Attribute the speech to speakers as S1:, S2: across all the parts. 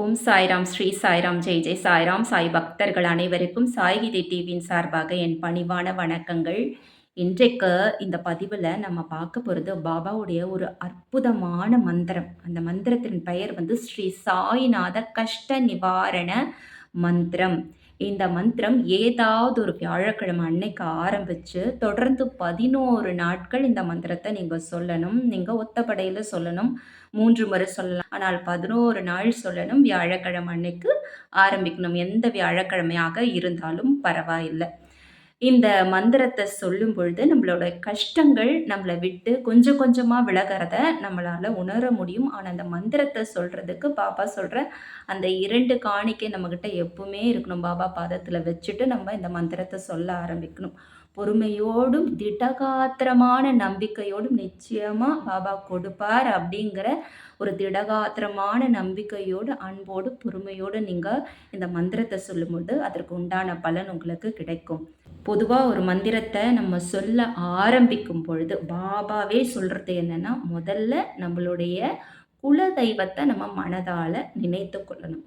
S1: ஓம் சாய்ராம் ஸ்ரீ சாய்ராம் ஜெய் ஜெய் சாய்ராம். சாய் பக்தர்கள் அனைவருக்கும் சாய்கிதை டிவியின் சார்பாக என் பணிவான வணக்கங்கள். இன்றைக்கு இந்த பதிவில் நம்ம பார்க்க போகிறது பாபாவுடைய ஒரு அற்புதமான மந்திரம். அந்த மந்திரத்தின் பெயர் வந்து ஸ்ரீ சாய்நாத கஷ்ட நிவாரண மந்திரம். இந்த மந்திரம் ஏதாவது ஒரு வியாழக்கிழமை அன்னைக்கு ஆரம்பித்து தொடர்ந்து பதினோரு நாட்கள் இந்த மந்திரத்தை நீங்கள் சொல்லணும். நீங்கள் ஒத்தப்படையில் சொல்லணும். மூன்று முறை சொல்லலாம். ஆனால் பதினோரு நாள் சொல்லணும். வியாழக்கிழமை அன்னைக்கு ஆரம்பிக்கணும். எந்த வியாழக்கிழமையாக இருந்தாலும் பரவாயில்லை. இந்த மந்திரத்தை சொல்லும் பொழுது நம்மளோட கஷ்டங்கள் நம்மளை விட்டு கொஞ்சம் கொஞ்சமாக விலகிறத நம்மளால் உணர முடியும். ஆனால் அந்த மந்திரத்தை சொல்கிறதுக்கு பாபா சொல்கிற அந்த இரண்டு காணிக்கை நம்மக்கிட்ட எப்பவுமே இருக்கணும். பாபா பாதத்தில் வச்சுட்டு நம்ம இந்த மந்திரத்தை சொல்ல ஆரம்பிக்கணும். பொறுமையோடும் திடகாத்திரமான நம்பிக்கையோடும் நிச்சயமாக பாபா கொடுப்பார் அப்படிங்கிற ஒரு திடகாத்திரமான நம்பிக்கையோடு அன்போடு பொறுமையோடு நீங்கள் இந்த மந்திரத்தை சொல்லும்போது அதற்கு உண்டான பலன் உங்களுக்கு கிடைக்கும். பொதுவாக ஒரு மந்திரத்தை நம்ம சொல்ல ஆரம்பிக்கும் பொழுது பாபாவே சொல்கிறது என்னென்னா முதல்ல நம்மளுடைய குல தெய்வத்தை நம்ம மனதால் நினைத்து கொள்ளணும்.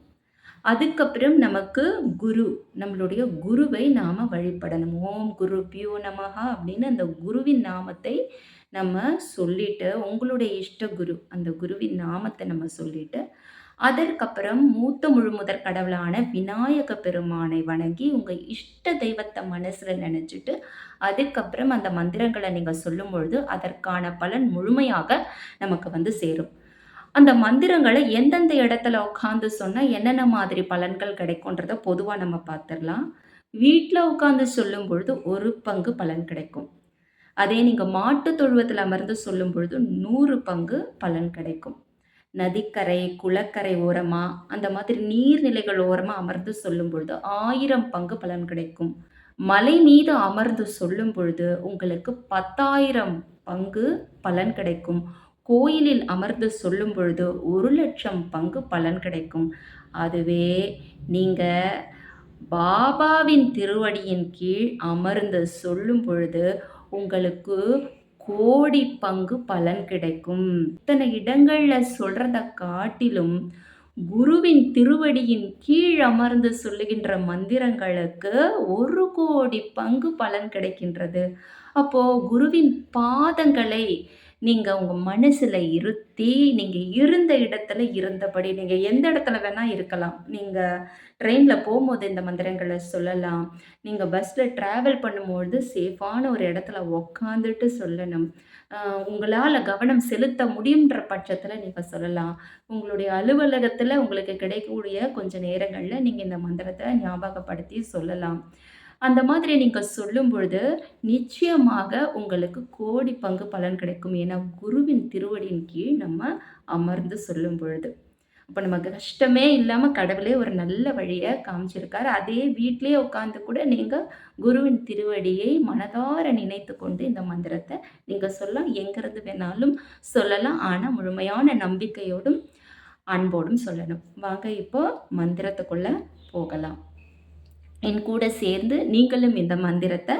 S1: அதுக்கப்புறம் நமக்கு குரு நம்மளுடைய குருவை நாம் வழிபடணும். ஓம் குரு பியூ நமகா அப்படின்னு அந்த குருவின் நாமத்தை நம்ம சொல்லிட்டு உங்களுடைய இஷ்ட குரு அந்த குருவின் நாமத்தை நம்ம சொல்லிட்டு அதற்கப்புறம் மூத்த முழுமுதற் கடவுளான விநாயக பெருமானை வணங்கி உங்கள் இஷ்ட தெய்வத்தை மனசில் நினச்சிட்டு அதுக்கப்புறம் அந்த மந்திரங்களை நீங்கள் சொல்லும் பொழுது அதற்கான பலன் முழுமையாக நமக்கு வந்து சேரும். அந்த மந்திரங்களை எந்தெந்த இடத்துல உட்காந்து சொன்னால் என்னென்ன மாதிரி பலன்கள் கிடைக்கும்ன்றத பொதுவாக நம்ம பார்த்துடலாம் வீட்டில் உட்காந்து சொல்லும் பொழுது ஒரு பங்கு பலன் கிடைக்கும். அதே நீங்கள் மாட்டு தொழுவத்தில் அமர்ந்து சொல்லும் பொழுது நூறு பங்கு பலன் கிடைக்கும். நதிக்கரை குளக்கரை ஓரமாக அந்த மாதிரி நீர்நிலைகள் ஓரமாக அமர்ந்து சொல்லும் பொழுது ஆயிரம் பங்கு பலன் கிடைக்கும். மலை மீது அமர்ந்து சொல்லும் பொழுது உங்களுக்கு பத்தாயிரம் பங்கு பலன் கிடைக்கும். கோயிலில் அமர்ந்து சொல்லும் பொழுது ஒரு லட்சம் பங்கு பலன் கிடைக்கும். அதுவே நீங்கள் பாபாவின் திருவடியின் கீழ் அமர்ந்து சொல்லும் பொழுது உங்களுக்கு கோடி பங்கு பலன் கிடைக்கும். இத்தனை இடங்களில் சொல்கிறத காட்டிலும் குருவின் திருவடியின் கீழ் அமர்ந்து சொல்லுகின்ற மந்திரங்களுக்கு ஒரு கோடி பங்கு பலன் கிடைக்கின்றது. அப்போது குருவின் பாதங்களை நீங்கள் உங்கள் மனசில் இருத்தி நீங்கள் இருந்த இடத்துல இருந்தபடி நீங்கள் எந்த இடத்துல வேணால் இருக்கலாம். நீங்கள் ட்ரெயினில் போகும்போது இந்த மந்திரங்களை சொல்லலாம். நீங்கள் பஸ்ஸில் ட்ராவல் பண்ணும்பொழுது சேஃபான ஒரு இடத்துல உக்காந்துட்டு சொல்லணும். உங்களால் கவனம் செலுத்த முடியுன்ற பட்சத்தில் நீங்கள் சொல்லலாம். உங்களுடைய அலுவலகத்தில் உங்களுக்கு கிடைக்கக்கூடிய கொஞ்சம் நேரங்களில் நீங்கள் இந்த மந்திரத்தை ஞாபகப்படுத்தி சொல்லலாம். அந்த மாதிரி நீங்கள் சொல்லும் பொழுது நிச்சயமாக உங்களுக்கு கோடி பங்கு பலன் கிடைக்கும் ஏன்னா குருவின் திருவடியின் கீழ் நம்ம அமர்ந்து சொல்லும் பொழுது அப்போ நமக்கு கஷ்டமே இல்லாமல் கடவுளே ஒரு நல்ல வழியை காமிச்சிருக்காரு. அதே வீட்டிலே உட்காந்து கூட நீங்கள் குருவின் திருவடியை மனதார நினைத்து கொண்டு இந்த மந்திரத்தை நீங்கள் சொல்லலாம். எங்கிறது வேணாலும் சொல்லலாம். ஆனால் முழுமையான நம்பிக்கையோடும் அன்போடும் சொல்லணும். வாங்க இப்போ மந்திரத்துக்குள்ளே போகலாம். என் கூட சேர்ந்து நீங்களும் இந்த மந்திரத்தை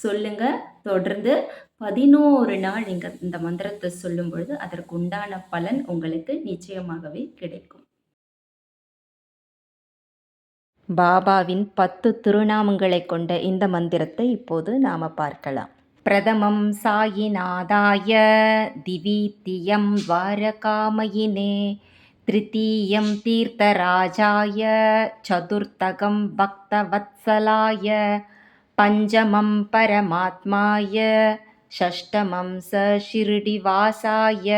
S1: சொல்லுங்கள் தொடர்ந்து பதினோரு நாள் நீங்கள் இந்த மந்திரத்தை சொல்லும் பொழுது அதற்கு உண்டான பலன் உங்களுக்கு நிச்சயமாகவே கிடைக்கும். பாபாவின் பத்து திருநாமங்களை கொண்ட இந்த மந்திரத்தை இப்போது நாம் பார்க்கலாம். பிரதமம் சாயிநாதாய திவித்தியம் துவாரகாமயினே तृतीयं तीर्थराजाय चतुर्थकं भक्तवत्सलाय पञ्चमं परमात्माय षष्टमं स शिर्डिवासाय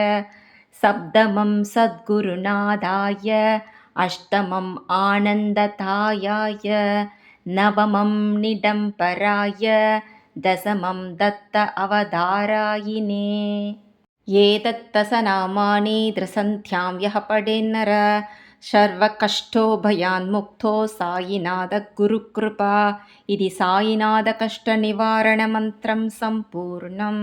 S1: सप्तमं सद्गुरुनाथाय अष्टमम् आनन्दतायाय नवमं निडम्बराय दशमं दत्त अवधारायिने एतत्तसनामानि द्रसन्ध्यां यः पडेन्नर सर्वकष्टोभयान्मुक्तो सायिनाथगुरुकृपा इति सायिनाथकष्टनिवारणमन्त्रं सम्पूर्णम्